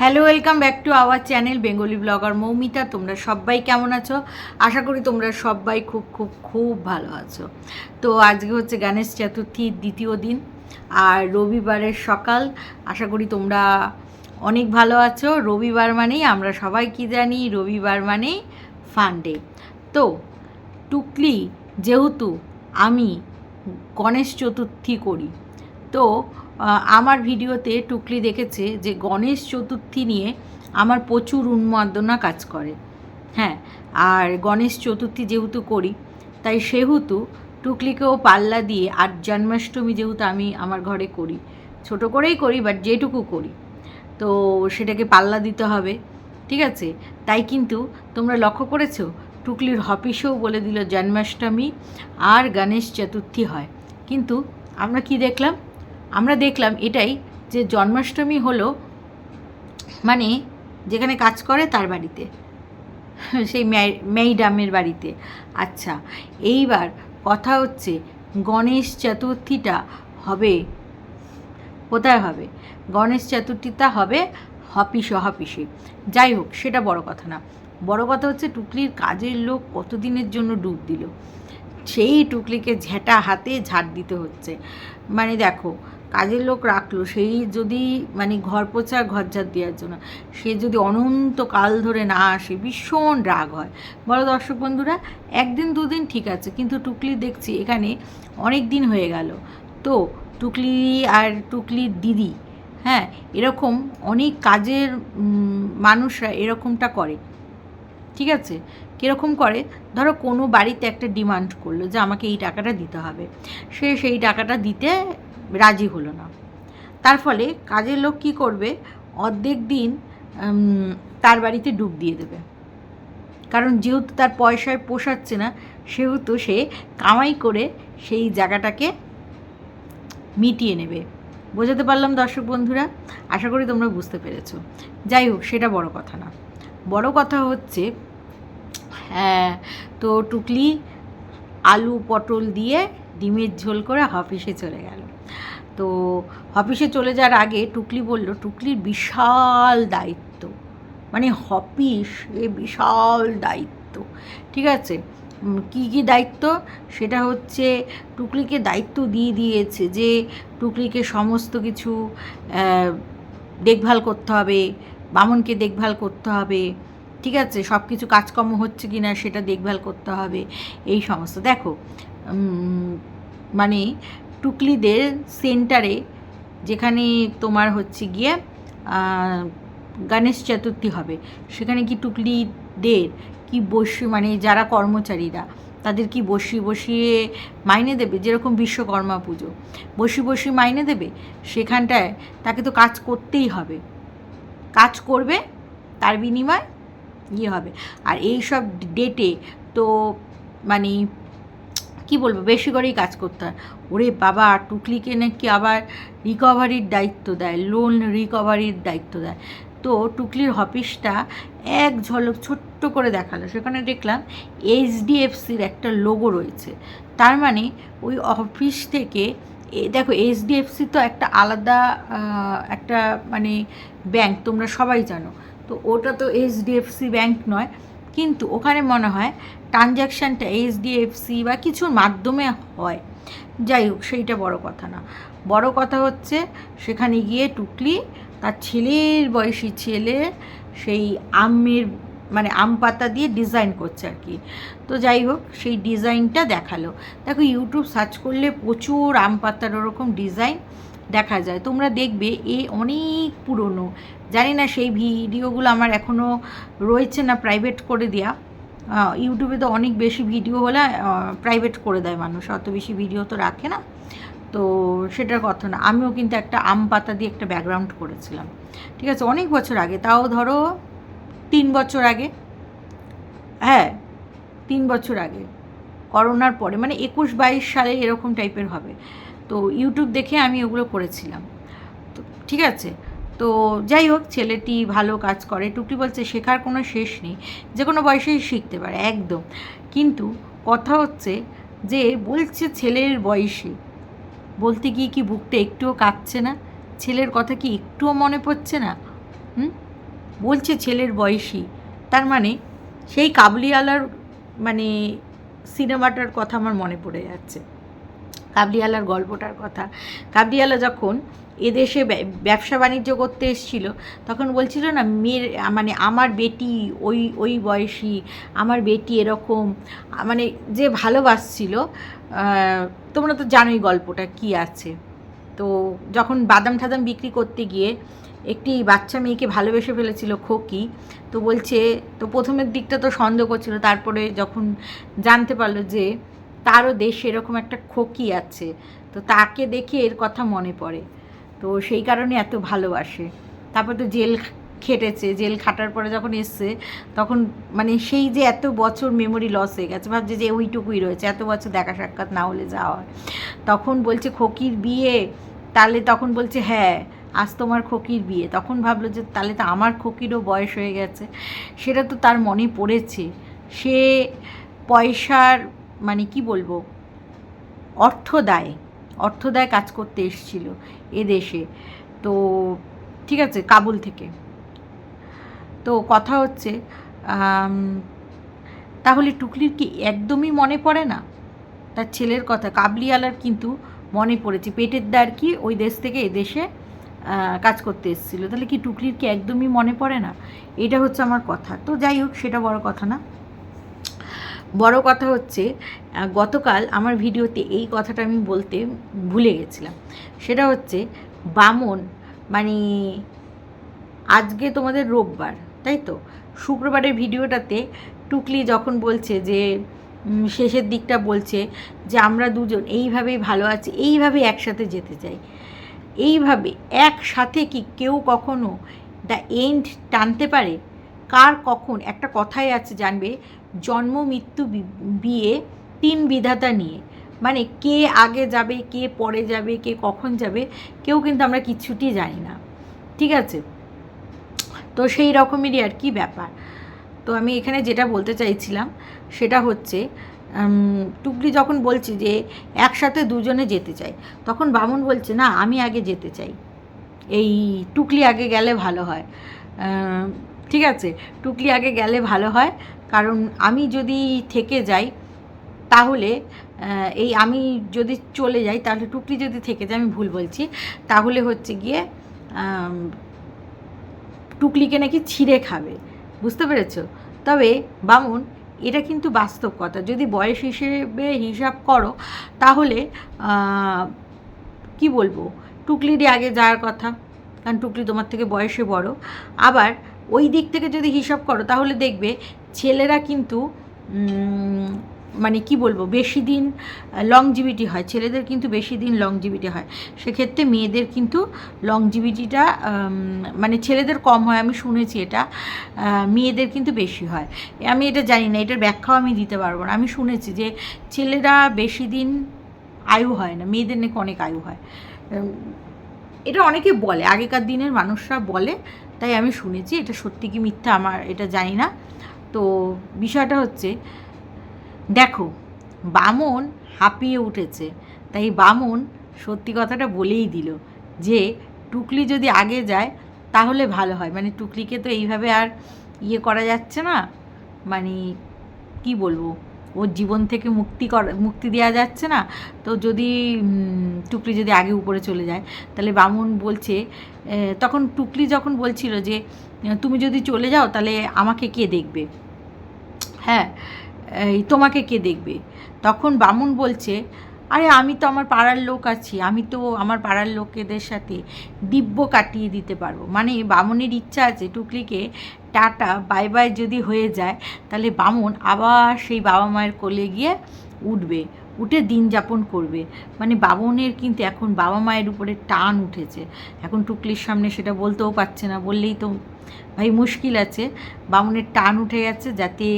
Hello welcome back to our channel Bengali blogger Moumita তোমরা সবাই কেমন আছো? আশা করি তোমরা সবাই খুব খুব খুব ভালো আছো। তো আজকে হচ্ছে গণেশ চতুর্থীর দ্বিতীয় দিন আর রবিবারের সকাল। আশা করি তোমরা অনেক ভালো আছো। রবিবার মানেই আমরা সবাই কি জানি? রবিবার মানেই ফান্ডে তো টুকলি যেহেতু আমি গণেশ চতুর্থী করি, তো আমার ভিডিওতে টুকলি দেখেছে যে গণেশ চতুর্থী নিয়ে আমার প্রচুর উন্মাদনা কাজ করে। হ্যাঁ আর গণেশ চতুর্থী যেহেতু করি, তাই সেহেতু টুকলিকেও পাল্লা দিয়ে আর জন্মাষ্টমী যেহেতু আমি আমার ঘরে করি, ছোট করেই করি বাট যেটুকু করি, তো সেটাকে পাল্লা দিতে হবে, ঠিক আছে? তাই কিন্তু তোমরা লক্ষ্য করেছ, টুকলির হপিসেও বলে দিল জন্মাষ্টমী আর গণেশ চতুর্থী হয়। কিন্তু আমরা কি দেখলাম? আমরা দেখলাম এটাই যে জন্মাষ্টমী হলো মানে যেখানে কাজ করে তার বাড়িতে, সেই মেইডামের বাড়িতে। আচ্ছা এইবার কথা হচ্ছে গণেশ চতুর্থীটা হবে, কোথায় হবে? গণেশ চতুর্থীটা হবে হপিসে হপিসে যাই হোক, সেটা বড় কথা না। বড় কথা হচ্ছে টুকলির কাজের লোক কতদিনের জন্য ডুব দিল? সেই টুকলিকে ঝেঁটা হাতে ঝাড় দিতে হচ্ছে। মানে দেখো কাজের লোক রাখল, সেই যদি মানে ঘর পোছা ঘর ঝাড় দেওয়ার জন্য, সে যদি অনন্ত কাল ধরে না আসে, ভীষণ রাগ হয়। বলো দর্শক বন্ধুরা, একদিন, দুদিন ঠিক আছে, কিন্তু টুকলি দেখছি এখানে অনেক দিন হয়ে গেল। তো টুকলি আর টুকলির দিদি হ্যাঁ এরকম অনেক কাজের মানুষরা এরকমটা করে। ঠিক আছে? কীরকম করে? ধরো কোনো বাড়িতে একটা ডিমান্ড করল যে আমাকে এই টাকাটা দিতে হবে। সে সেই টাকাটা দিতে রাজি হলো না। তার ফলে কাজের লোক কী করবে? অর্ধেক দিন তার বাড়িতে ডুব দিয়ে দেবে। কারণ যেহেতু তার পয়সায় পোষাচ্ছে না, সেহেতু সে কামাই করে সেই জায়গাটাকে মিটিয়ে নেবে। বোঝাতে পারলাম দর্শক বন্ধুরা? আশা করি তোমরা বুঝতে পেরেছ। যাই হোক, সেটা বড় কথা না। বড় কথা হচ্ছে হ্যাঁ তো টুকলি আলু, পটল দিয়ে ডিমের ঝোল করে অফিসে চলে গেল। তো অফিসে চলে যাওয়ার আগে টুকলি বলল, টুকলির বিশাল দায়িত্ব। মানে হপিস এ বিশাল দায়িত্ব। ঠিক আছে? কি কি দায়িত্ব? সেটা হচ্ছে টুকলিকে দায়িত্ব দিয়ে দিয়েছে যে টুকলিকে সমস্ত কিছু দেখভাল করতে হবে, বামনকে দেখভাল করতে হবে ঠিক আছে সব কিছু কাজকর্ম হচ্ছে কি না সেটা দেখভাল করতে হবে, এই সমস্ত। দেখো মানে টুকলিদের সেন্টারে যেখানে তোমার হচ্ছে গিয়ে গণেশ চতুর্থী হবে, সেখানে কি টুকলিদের কি বসে মানে যারা কর্মচারীরা, তাদের কি বসিয়ে বসিয়ে মাইনে দেবে? যেরকম বিশ্বকর্মা পুজো, বসি বসি মাইনে দেবে? সেখানটায় তাকে তো কাজ করতেই হবে। কাজ করবে, তার বিনিময় ইয়ে হবে। আর এই সব ডেটে তো মানে কি বলব, বেশি করেই কাজ করতে হয়। ওরে বাবা, টুকলিকে নাকি আবার রিকভারির দায়িত্ব দেয় লোন রিকভারির দায়িত্ব দেয়। তো টুকলির অফিসটা এক ঝলক ছোট্ট করে দেখাল। সেখানে দেখলাম এইচডিএফসির একটা লোগো রয়েছে। তার মানে ওই অফিস থেকে দেখো এইচডিএফসি তো একটা আলাদা একটা মানে ব্যাংক তোমরা সবাই জানো। তো ওটা তো এইচডিএফসি ব্যাংক নয়। কিন্তু ওখানে মনে হয় ট্রানজ্যাকশানটা এইচডিএফসি বা কিছুর মাধ্যমে হয়। যাই হোক, সেইটা বড় কথা না। বড় কথা হচ্ছে সেখানে গিয়ে টুকলি তার ছেলের বয়সী ছেলে সেই আমের মানে আম পাতা দিয়ে ডিজাইন করছে আর কি। তো যাই হোক, সেই ডিজাইনটা দেখাল। দেখো ইউটিউব সার্চ করলে প্রচুর আম পাতার ওরকম ডিজাইন দেখা যায়। তোমরা দেখবে এ অনেক পুরনো। জানি না সেই ভিডিওগুলো আমার এখনও রয়েছে না প্রাইভেট করে আহ, ইউটিউবে তো অনেক বেশি ভিডিও হলে প্রাইভেট করে দেয় মানুষ। অত বেশি ভিডিও তো রাখে না। তো সেটার কথা না। আমিও কিন্তু একটা আম পাতা দিয়ে একটা ব্যাকগ্রাউন্ড করেছিলাম। ঠিক আছে অনেক বছর আগে। তাও ধরো তিন বছর আগে। হ্যাঁ তিন বছর আগে। করোনার পরে। মানে একুশ বাইশ সালে এরকম টাইপের হবে। তো ইউটিউব দেখে আমি ওগুলো করেছিলাম। তো ঠিক আছে? তো যাই হোক, ছেলেটি ভালো কাজ করে। টুকটি বলছে, শেখার কোনো শেষ নেই। যে কোনো বয়সেই শিখতে পারে। একদম। কিন্তু কথা হচ্ছে যে, বলছে ছেলের বয়সে। বলতে গিয়ে কি বুকটা একটুও কাঁপছে না? ছেলের কথা কি একটুও মনে পড়ছে না? হুম? বলছে ছেলের বয়সী। তার মানে সেই কাবলিওয়ালার মানে সিনেমাটার কথা আমার মনে পড়ে যাচ্ছে। কাবলিওয়ালার গল্পটার কথা। কাবলিওয়ালা যখন এদেশে ব্য- ব্যবসা বাণিজ্য করতে এসেছিল, তখন বলছিল, না, মেয়ের মানে আমার বেটি ওই ওই বয়সী, আমার বেটি এরকম মানে যে ভালোবাসছিল তোমরা তো জানোই গল্পটা কি আছে। তো যখন বাদাম ঠাদাম বিক্রি করতে গিয়ে একটি বাচ্চা মেয়েকে ভালোবেসে ফেলেছিল খোকি, তো বলছে, তো প্রথমের দিকটা তো সন্দেহ করছিল, তারপরে যখন জানতে পারল যে তারও দেশে এরকম একটা খোকি আছে। তো তাকে দেখে এর কথা মনে পড়ে। তো সেই কারণে এত ভালোবাসে। তারপর তো জেল খেটেছে। জেল খাটার পরে যখন এসছে, তখন মানে সেই যে এত বছর মেমোরি লস হয়ে গেছে, ভাবছে যে ওইটুকুই রয়েছে। এত বছর দেখা সাক্ষাৎ না হলে যাওয়া হয়। তখন বলছে, খকির বিয়ে? তাহলে তখন বলছে হ্যাঁ আজ তোমার খকির বিয়ে। তখন ভাবলো যে, তাহলে তো আমার খকিরও বয়স হয়ে গেছে। সেটা তো তার মনে পড়েছে। সে পয়সার মানে কি বলব? অর্থ অর্থদায় অর্থদায় কাজ করতে এসেছিল এ দেশে। তো ঠিক আছে, কাবুল থেকে। তো কথা হচ্ছে তাহলে টুকলির কি একদমই মনে পড়ে না? তার ছেলের কথা, কাবলিওয়ালার কিন্তু মনে পড়েছে। পেটের দ্বার কি ওই দেশ থেকে এদেশে কাজ করতে এসেছিল। তাহলে কি টুকলির কি একদমই মনে পড়ে না? এটা হচ্ছে আমার কথা। তো যাই হোক, সেটা বড় কথা না। বড় কথা হচ্ছে গতকাল আমার ভিডিওতে এই কথাটা আমি বলতে ভুলে গেছিলাম। সেটা হচ্ছে বামন মানে আজকে তোমাদের রোববার, তাই তো? শুক্রবারের ভিডিওটাতে টুকলি যখন বলছে যে শেষের দিকটা বলছে যে, আমরা দুজন এইভাবেই ভালো আছি এইভাবে একসাথে যেতে চাই। এইভাবে একসাথে কি কেউ কখনো দ্য এন্ড টানতে পারে? কার কখন? একটা কথাই আছে জানবে জন্ম, মৃত্যু বিয়ে তিন বিধাতা নিয়ে। মানে কে আগে যাবে, কে পরে যাবে, কে কখন যাবে, কেউ কিন্তু আমরা কিছুটি জানি না। ঠিক আছে? তো সেই রকমেরই আর কি ব্যাপার। তো আমি এখানে যেটা বলতে চাইছিলাম, সেটা হচ্ছে টুকলি যখন বলছি যে একসাথে দুজনে যেতে চাই, তখন বামুন বলছে, না, আমি আগে যেতে চাই। এই টুকলি আগে গেলে ভালো হয়। ঠিক আছে? টুকলি আগে গেলে ভালো হয় কারণ আমি যদি থেকে যাই, তাহলে এই আমি যদি চলে যাই, তাহলে টুকলি যদি থেকে যায়, আমি ভুল বলছি, তাহলে হচ্ছে গিয়ে টুকলিকে নাকি ছিঁড়ে খাবে। বুঝতে পেরেছ? তবে, বামুন, এটা কিন্তু বাস্তব কথা। যদি বয়স হিসেবে হিসাব করো, তাহলে কি বলব? টুকলিরই আগে যাওয়ার কথা, কারণ টুকলি তোমার থেকে বয়সে বড়। আবার ওই দিক থেকে যদি হিসাব করো, তাহলে দেখবে ছেলেরা কিন্তু মানে কি বলব, বেশি দিন লংজিভিটি হয়। ছেলেদের কিন্তু বেশি দিন লংজিভিটি হয়। সেক্ষেত্রে মেয়েদের কিন্তু লংজিভিটিটা মানে ছেলেদের কম হয়, আমি শুনেছি এটা মেয়েদের কিন্তু বেশি হয়। আমি এটা জানি না, এটার ব্যাখ্যাও আমি দিতে পারব না। আমি শুনেছি যে ছেলেরা বেশি দিন আয়ু হয় না, মেয়েদের নাকি অনেক আয়ু হয়। এটা অনেকে বলে, আগেকার দিনের মানুষরা বলে, তাই আমি শুনেছি, এটা সত্যি কি মিথ্যা আমার এটা জানি না। তো বিষয়টা হচ্ছে, দেখো, বামন হাঁপিয়ে উঠেছে, তাই বামন সত্যি কথাটা বলেই দিল যে, টুকলি যদি আগে যায়, তাহলে ভালো হয়। মানে টুকলিকে তো এইভাবে আর ইয়ে করা যাচ্ছে না মানে কি বলব? ওর জীবন থেকে মুক্তি করা, মুক্তি দেওয়া যাচ্ছে না। তো যদি টুকলি যদি আগে উপরে চলে যায়, তাহলে বামুন বলছে তখন টুকলি যখন বলছিল যে, তুমি যদি চলে যাও, তাহলে আমাকে কে দেখবে? হ্যাঁ এই তোমাকে কে দেখবে? তখন বামুন বলছে, আরে, আমি তো আমার পাড়ার লোক আছি, আমি তো আমার পাড়ার লোকেদের সাথে দিব্য কাটিয়ে দিতে পারব। মানে বামুনের ইচ্ছা আছে টুকলিকে টাটা, বাই বাই যদি হয়ে যায়, তাহলে বামুন আবার সেই বাবা মায়ের কোলে গিয়ে উঠবে, উঠে দিন যাপন করবে। মানে বামনের কিন্তু এখন বাবা মায়ের উপরে টান উঠেছে। এখন টুকলির সামনে সেটা বলতেও পারছে না, বললেই তো ভাই মুশকিল আছে। বামনের টান উঠে গেছে যাতে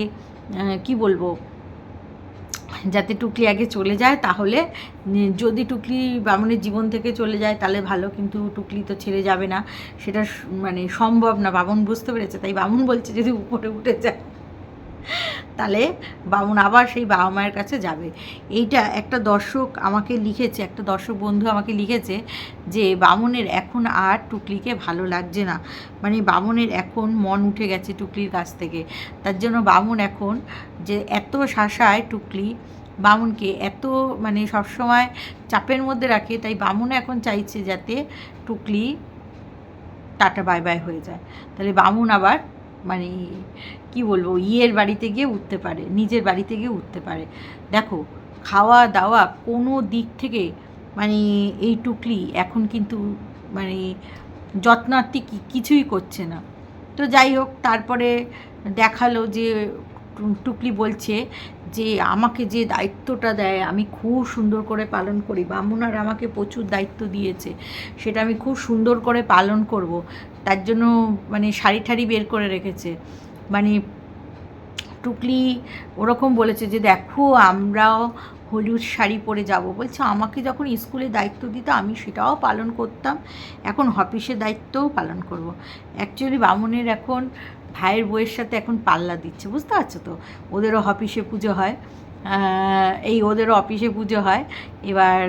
কি বলব? যাতে টুকলি আগে চলে যায়, তাহলে যদি টুকলি বামনের জীবন থেকে চলে যায়, তাহলে ভালো, কিন্তু টুকলি তো ছেড়ে যাবে না। সেটা মানে সম্ভব না, বামন বুঝতে পেরেছে, তাই বামন বলছে যদি উপরে উঠে যায়। তাহলে বামুন আবার সেই বাবা মায়ের কাছে যাবে। এইটা একটা দর্শক আমাকে লিখেছে, একটা দর্শক বন্ধু আমাকে লিখেছে যে, বামুনের এখন আর টুকলিকে ভালো লাগছে না। মানে বামুনের এখন মন উঠে গেছে টুকলির কাছ থেকে। তার জন্য বামুন এখন যে এত শাসায় টুকলি, বামুনকে এত মানে সবসময় চাপের মধ্যে রাখে, তাই বামুন এখন চাইছে যাতে টুকলি টাটা বাই বাই হয়ে যায়। তাহলে বামুন আবার মানে কি বলব, ইয়ের বাড়িতে গিয়ে উঠতে পারে, নিজের বাড়িতে গিয়ে উঠতে পারে। দেখো, খাওয়া দাওয়া কোনো দিক থেকে মানে এই টুকলি এখন কিন্তু মানে যত্নার্থী কিছুই করছে না। তো যাই হোক, তারপরে দেখাল যে টুকলি বলছে যে আমাকে যে দায়িত্বটা দেয়, আমি খুব সুন্দর করে পালন করি। বামুনার আমাকে প্রচুর দায়িত্ব দিয়েছে, সেটা আমি খুব সুন্দর করে পালন করব। তার জন্য মানে শাড়ি ঠাড়ি বের করে রেখেছে। মানে টুকলি ওরকম বলেছে যে, দেখো, আমরাও হলুদ শাড়ি পরে যাব। বলছে, আমাকে যখন স্কুলে দায়িত্ব দিত আমি সেটাও পালন করতাম। এখন অফিসের দায়িত্বও পালন করব। অ্যাকচুয়ালি বামুনের এখন ভাইয়ের বইয়ের সাথে এখন পাল্লা দিচ্ছে, বুঝতে পারছ তো? ওদেরও অফিসে পুজো হয়। এই ওদেরও অফিসে পুজো হয়। এবার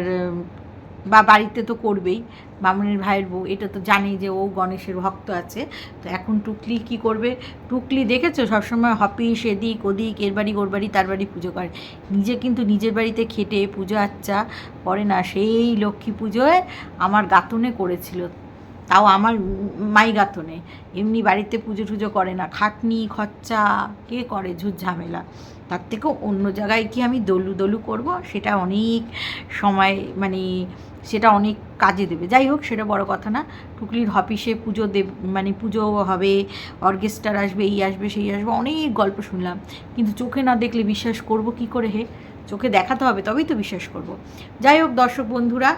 বা বাড়িতে তো করবেই। বামুনের ভাইয়ের বউ, এটা তো জানি যে ও গণেশের ভক্ত আছে। তো এখন টুকলি কি করবে? টুকলি দেখেছ? সবসময় হপিস এদিক ওদিক, এর বাড়ি, ওর বাড়ি, তার বাড়ি পুজো করে। নিজে কিন্তু নিজের বাড়িতে খেটে, পুজো আচ্চা করে না। সেই লক্ষ্মী পুজোয় আমার গাতুনে করেছিল। তাও আমার মাই গাতনে এমনি বাড়িতে পুজো টুজো করে না। খাটনি, খরচা, কে করে? ঝামেলা। তার থেকেও অন্য জায়গায় কি আমি দলু দলু করব? সেটা অনেক সময় মানে সেটা অনেক কাজে দেবে। যাই হোক, সেটা বড় কথা না। টুকলির অফিসে পুজো দেব মানে পুজো হবে, অর্কেস্ট্রার আসবে, এই আসবে, সেই আসবে, অনেক গল্প শুনলাম। কিন্তু চোখে না দেখলে বিশ্বাস করব কি করে হে? চোখে দেখাতে হবে, তবেই তো বিশ্বাস করব। যাই হোক দর্শক বন্ধুরা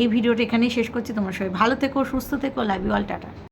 এই ভিডিওটা এখানেই শেষ করছি। তোমার সবাই ভালো থেকো, সুস্থ থেকো লাভ ইউ অল টাটা।